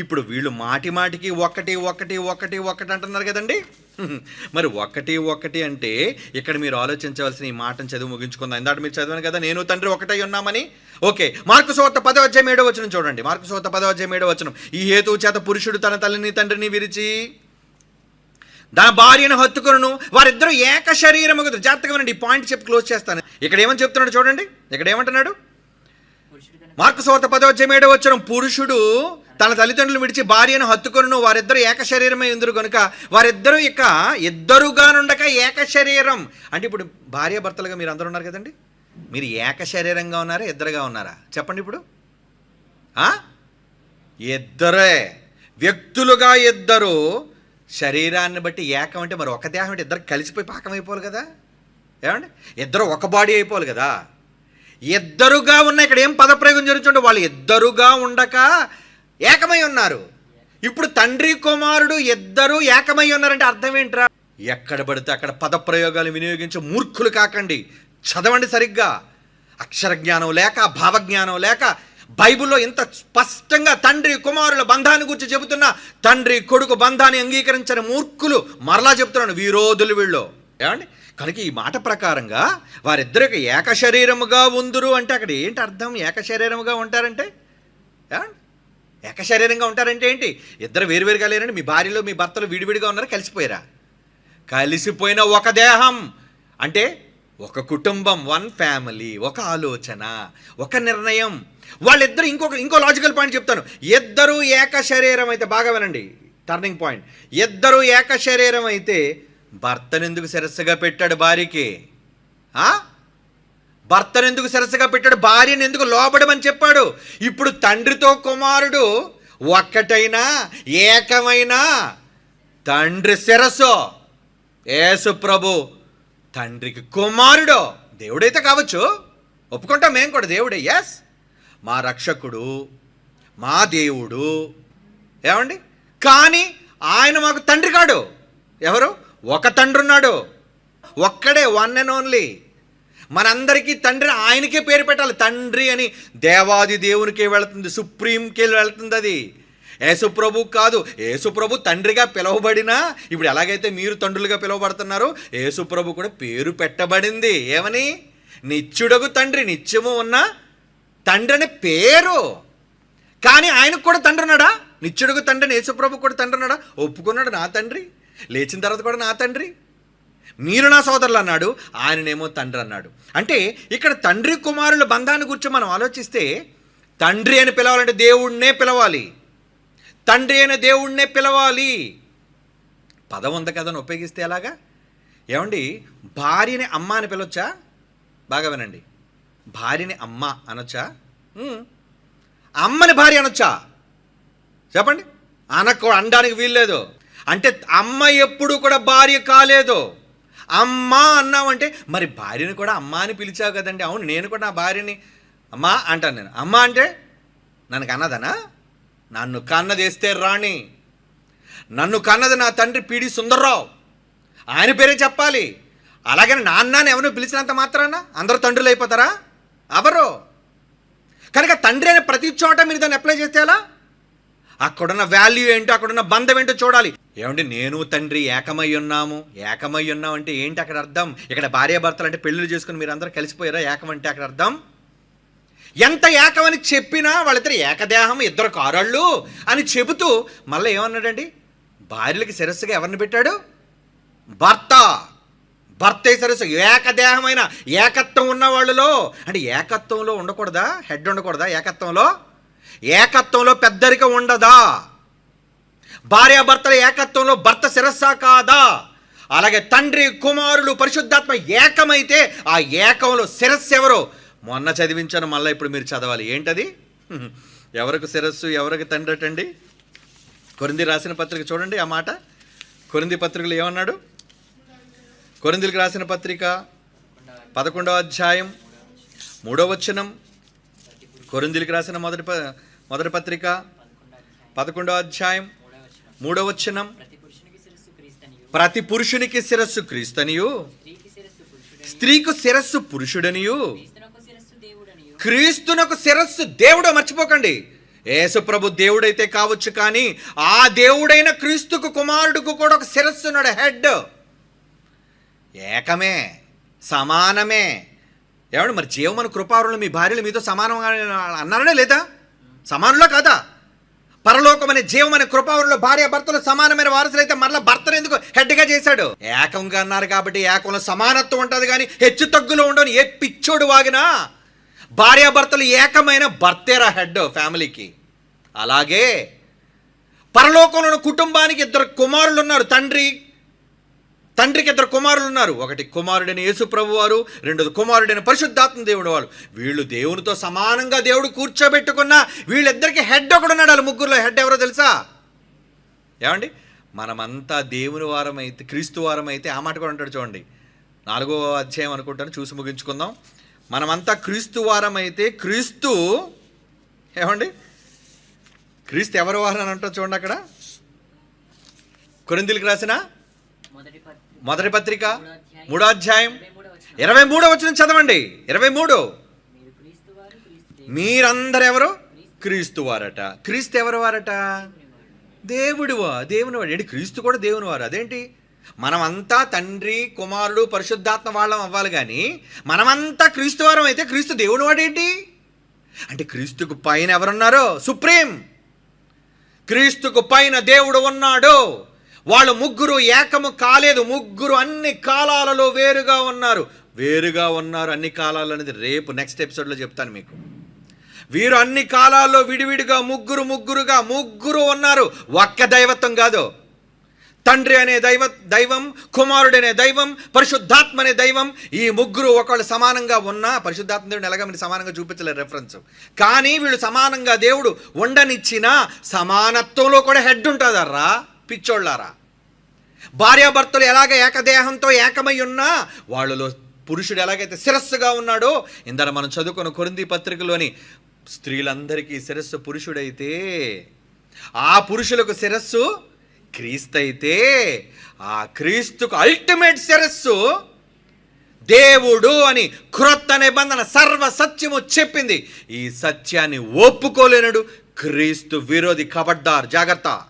ఇప్పుడు వీళ్ళు మాటి మాటికి ఒకటి ఒకటి ఒకటి ఒకటి అంటున్నారు కదండి? మరి ఒకటి ఒకటి అంటే ఇక్కడ మీరు ఆలోచించవలసిన ఈ మాటను చదువు ముగించుకుందాం. ఇందాక మీరు చదివాను కదా నేను తండ్రి ఒకటై ఉన్నామని. ఓకే మార్కు సోత పదవ అధ్యాయం ఏడో వచనం చూడండి. మార్కు సోత పదవ అధ్యాయం ఏడో వచనం. ఈ హేతువు చేత పురుషుడు తన తల్లిని తండ్రిని విరిచి తన భార్యను హత్తుకును వారిద్దరూ ఏక శరీరము జాగ్రత్తగా వినండి ఈ పాయింట్ చెప్పి క్లోజ్ చేస్తాను. ఇక్కడ ఏమని చెప్తున్నాడు చూడండి. ఇక్కడ ఏమంటున్నాడు? మార్కు సోత పదవచ్చేం ఏడో వచ్చిన పురుషుడు తన తల్లిదండ్రులు విడిచి భార్యను హత్తుకొను వారిద్దరు ఏక శరీరమై ఉందరు కనుక వారిద్దరూ ఇక ఇద్దరుగానుండక ఏక శరీరం. అంటే ఇప్పుడు భార్య భర్తలుగా మీరు అందరూ ఉన్నారు కదండి. మీరు ఏక శరీరంగా ఉన్నారా ఇద్దరుగా ఉన్నారా? చెప్పండి ఇప్పుడు. ఇద్దరే. వ్యక్తులుగా ఇద్దరు. శరీరాన్ని బట్టి ఏకం అంటే మరి ఒక దేహం అంటే ఇద్దరు కలిసిపోయి పాకం అయిపోవాలి కదా. ఏమండి? ఇద్దరు ఒక బాడీ అయిపోవాలి కదా. ఇద్దరుగా ఉన్న ఇక్కడ ఏం పదప్రయోగం జరుగుతుంటే వాళ్ళు ఇద్దరుగా ఉండక ఏకమై ఉన్నారు. ఇప్పుడు తండ్రి కుమారుడు ఇద్దరు ఏకమై ఉన్నారంటే అర్థం ఏంట్రా? ఎక్కడ పడితే అక్కడ పదప్రయోగాలు వినియోగించే మూర్ఖులు కాకండి. చదవండి సరిగ్గా. అక్షర జ్ఞానం లేక భావజ్ఞానం లేక బైబిల్లో ఇంత స్పష్టంగా తండ్రి కుమారుల బంధాన్ని గురించి చెబుతున్న తండ్రి కొడుకు బంధాన్ని అంగీకరించని మూర్ఖులు మరలా చెప్తున్నాను వీరోధులు వీళ్ళు. ఏమండి? కనుక ఈ మాట ప్రకారంగా వారిద్దరికి ఏక శరీరముగా ఉందురు అంటే అక్కడ ఏంటి అర్థం? ఏక శరీరముగా ఉంటారంటే? ఏమండి? ఏక శరీరంగా ఉంటారంటే ఏంటి? ఇద్దరు వేరువేరుగా లేరండి. మీ భార్యలో మీ భర్తలు విడివిడిగా ఉన్నారు కలిసిపోయారా? కలిసిపోయిన ఒక దేహం. అంటే ఒక కుటుంబం వన్ ఫ్యామిలీ ఒక ఆలోచన ఒక నిర్ణయం. వాళ్ళిద్దరు ఇంకొక ఇంకో లాజికల్ పాయింట్ చెప్తాను. ఇద్దరు ఏక శరీరం అయితే బాగా వినండి. టర్నింగ్ పాయింట్ ఇద్దరు ఏక శరీరం అయితే భర్తను ఎందుకు శిరస్సుగా పెట్టాడు భార్యకి? ఆ? భర్తను ఎందుకు శిరస్సుగా పెట్టాడు? భార్యను ఎందుకు లోబడమని చెప్పాడు? ఇప్పుడు తండ్రితో కుమారుడు ఒక్కటైనా ఏకమైనా తండ్రి శిరస్సు. యేసు ప్రభు తండ్రికి కుమారుడు. దేవుడైతే కావచ్చు. ఒప్పుకుంటాం మేము కూడా దేవుడే. ఎస్ మా రక్షకుడు మా దేవుడు. ఏమండి? కానీ ఆయన మాకు తండ్రి కాడు. ఎవరు? ఒక తండ్రి ఉన్నాడు ఒక్కడే వన్ అండ్ ఓన్లీ మనందరికీ తండ్రి ఆయనకే పేరు పెట్టాలి. తండ్రి అని దేవాది దేవునికే వెళుతుంది సుప్రీంకే వెళుతుంది అది. యేసుప్రభు కాదు. యేసుప్రభు తండ్రిగా పిలువబడినా ఇప్పుడు ఎలాగైతే మీరు తండ్రులుగా పిలువబడుతున్నారో యేసుప్రభు కూడా పేరు పెట్టబడింది. ఏమని? నిత్యుడగు తండ్రి నిత్యము ఉన్న తండ్రి అనే పేరు. కానీ ఆయనకు కూడా తండ్రి ఉన్నాడా? నిత్యుడుగు తండ్రిని యేసుప్రభు కూడా తండ్రి ఉన్నాడా? ఒప్పుకున్నాడు నా తండ్రి. లేచిన తర్వాత కూడా నా తండ్రి. మీరు నా సోదరులు అన్నాడు ఆయననేమో తండ్రి అన్నాడు. అంటే ఇక్కడ తండ్రి కుమారుల బంధాన్ని గురించి మనం ఆలోచిస్తే తండ్రి అని పిలవాలంటే దేవుణ్ణే పిలవాలి. తండ్రి అయిన దేవుణ్ణే పిలవాలి. పదం ఉంది కదని ఉపయోగిస్తే ఎలాగా? ఏమండి? భార్యని అమ్మ అని పిలవచ్చా? బాగా వినండి. భార్యని అమ్మ అనొచ్చా? అమ్మని భార్య అనొచ్చా? చెప్పండి. అనకు అనడానికి వీల్లేదు. అంటే అమ్మ ఎప్పుడు కూడా భార్య కాలేదు. అమ్మ అన్నావంటే మరి భార్యని కూడా అమ్మ అని పిలిచావు కదండి. అవును నేను కూడా నా భార్యని. అమ్మ అంటాను నేను. అమ్మ అంటే నన్ను కన్నదనా? నన్ను కన్నదేస్తే రాణి. నన్ను కన్నది నా తండ్రి పీడి సుందర్రావు. ఆయన పేరే చెప్పాలి. అలాగని నాన్న అని ఎవరిని పిలిచినంత మాత్రాన అందరూ తండ్రులు అయిపోతారా ఎవరు? కనుక తండ్రి అనే ప్రతి చోట మీరు దాన్ని అప్లై చేస్తే ఎలా? అక్కడున్న వాల్యూ ఏంటో అక్కడున్న బంధం ఏంటో చూడాలి. ఏమంటే నేను తండ్రి ఏకమై ఉన్నాము. ఏకమై ఉన్నాం అంటే ఏంటి అక్కడ అర్థం? ఇక్కడ భార్యాభర్తలు అంటే పెళ్ళిళ్ళు చేసుకుని మీరు అందరూ కలిసిపోయారా? ఏకం అంటే అక్కడ అర్థం? ఎంత ఏకమని చెప్పినా వాళ్ళిద్దరు ఏకదేహం ఇద్దరు కారళ్ళు అని చెబుతూ మళ్ళీ ఏమన్నాడండి? భార్యలకి శిరస్సుగా ఎవరిని పెట్టాడు? భర్త. భర్త సరస్సు ఏకదేహమైన ఏకత్వం ఉన్న వాళ్ళలో. అంటే ఏకత్వంలో ఉండకూడదా? హెడ్ ఉండకూడదా? ఏకత్వంలో? ఏకత్వంలో పెద్దరిక ఉండదా? భార్యాభర్తల ఏకత్వంలో భర్త శిరస్సా కాదా? అలాగే తండ్రి కుమారులు పరిశుద్ధాత్మ ఏకమైతే ఆ ఏకంలో శిరస్సు ఎవరు? మొన్న చదివించాను మళ్ళీ ఇప్పుడు మీరు చదవాలి. ఏంటది? ఎవరికి శిరస్సు ఎవరికి తండ్రి అటండి? కొరింది రాసిన పత్రిక చూడండి ఆ మాట. కొరింది పత్రికలు ఏమన్నాడు? కొరిందులకు రాసిన పత్రిక పదకొండవ అధ్యాయం మూడవ వచనం. కొరిందులకు రాసిన మొదటి ప మొదటి పత్రిక పదకొండో అధ్యాయం మూడవ వచనం. ప్రతి పురుషునికి శిరస్సు క్రీస్తనియు. స్త్రీకు శిరస్సు పురుషుడనియు. క్రీస్తునకు శిరస్సు శిరస్సు దేవుడు మర్చిపోకండి. యేసుప్రభు దేవుడైతే కావచ్చు కానీ ఆ దేవుడైన క్రీస్తుకు కుమారుడుకు కూడా ఒక శిరస్సు ఉన్నాడు హెడ్. ఏకమే సమానమే. ఏమండి మరి జీవమన కృపారులు మీ భార్యలు మీతో సమానంగా అన్నారనే లేదా? సమానంలో కాదా? పరలోకమనే జీవమనే కృపావరంలో భార్య భర్తలు సమానమైన వారసులైతే మరలా భర్తను ఎందుకు హెడ్గా చేశాడు? ఏకంగా అన్నారు కాబట్టి ఏకంలో సమానత్వం ఉంటుంది కానీ హెచ్చు తగ్గులో ఉండని ఏ పిచ్చోడు వాగినా భార్యాభర్తలు ఏకమైన భర్తేరా హెడ్ ఫ్యామిలీకి. అలాగే పరలోకంలో కుటుంబానికి ఇద్దరు కుమారులు ఉన్నారు తండ్రి తండ్రికి ఇద్దరు కుమారులు ఉన్నారు. ఒకటి కుమారుడైన యేసుప్రభు వారు రెండోది కుమారుడైన పరిశుద్ధాత్మ దేవుడు వారు వీళ్ళు దేవునితో సమానంగా దేవుడు కూర్చోబెట్టుకున్న వీళ్ళిద్దరికి హెడ్ ఒకడున్నాడు. వాళ్ళ ముగ్గురులో హెడ్ ఎవరో తెలుసా? ఏమండి? మనమంతా దేవుని వారం అయితే క్రీస్తు వారం అయితే ఆ మాట కూడా ఉంటాడు చూడండి. నాలుగో అధ్యాయం అనుకుంటాను చూసి ముగించుకుందాం. మనమంతా క్రీస్తు వారం అయితే క్రీస్తు ఏమండి? క్రీస్తు ఎవరి వారం అని అంటారు చూడండి అక్కడ. కొరిందులకు రాసిన? మొదటి పత్రిక మొదటి మూడో అధ్యాయం. ఇరవై మూడో వచ్చిన చదవండి. ఇరవై మూడు. మీరందరూ క్రీస్తు ఎవరు క్రీస్తు వారట క్రీస్తు ఎవరు వారట? వారు. దేవుడివా దేవుని వాడు. ఏంటి? క్రీస్తు కూడా దేవుని వారు. అదేంటి? మనమంతా తండ్రి కుమారుడు పరిశుద్ధాత్మ వాళ్ళం అవ్వాలి కానీ మనమంతా క్రీస్తువారం అయితే క్రీస్తు దేవుని వాడేంటి అంటే క్రీస్తుకు పైన ఎవరున్నారో? సుప్రీం. క్రీస్తుకు పైన దేవుడు ఉన్నాడు. వాళ్ళు ముగ్గురు ఏకము కాలేదు. ముగ్గురు అన్ని కాలాలలో వేరుగా ఉన్నారు. వేరుగా ఉన్నారు అన్ని కాలాలు అనేది రేపు నెక్స్ట్ ఎపిసోడ్లో చెప్తాను మీకు. వీరు అన్ని కాలాల్లో విడివిడిగా ముగ్గురు ముగ్గురుగా ముగ్గురు ఉన్నారు. ఒక్క దైవత్వం కాదు. తండ్రి అనే దైవ దైవం కుమారుడనే దైవం పరిశుద్ధాత్మ అనే దైవం ఈ ముగ్గురు ఒకళ్ళు సమానంగా ఉన్నా పరిశుద్ధాత్మ దేవుడు ఎలాగ మీరు సమానంగా చూపించలేరు రెఫరెన్స్ కానీ వీళ్ళు సమానంగా దేవుడు ఉండనిచ్చిన సమానత్వంలో కూడా హెడ్ ఉంటుందర్రా. పిచ్చోళ్ళారా? భార్యాభర్తలు ఎలాగ ఏకదేహంతో ఏకమై ఉన్నా వాళ్ళలో పురుషుడు ఎలాగైతే శిరస్సుగా ఉన్నాడో ఇందర మనం చదువుకున్న కొరింది పత్రికలోని స్త్రీలందరికీ శిరస్సు పురుషుడైతే ఆ పురుషులకు శిరస్సు క్రీస్తైతే ఆ క్రీస్తుకు అల్టిమేట్ శిరస్సు దేవుడు అని క్రొత్త నిబంధన సర్వ సత్యము చెప్పింది. ఈ సత్యాన్ని ఒప్పుకోలేనడు క్రీస్తు విరోధి కబడ్దార్. జాగ్రత్త.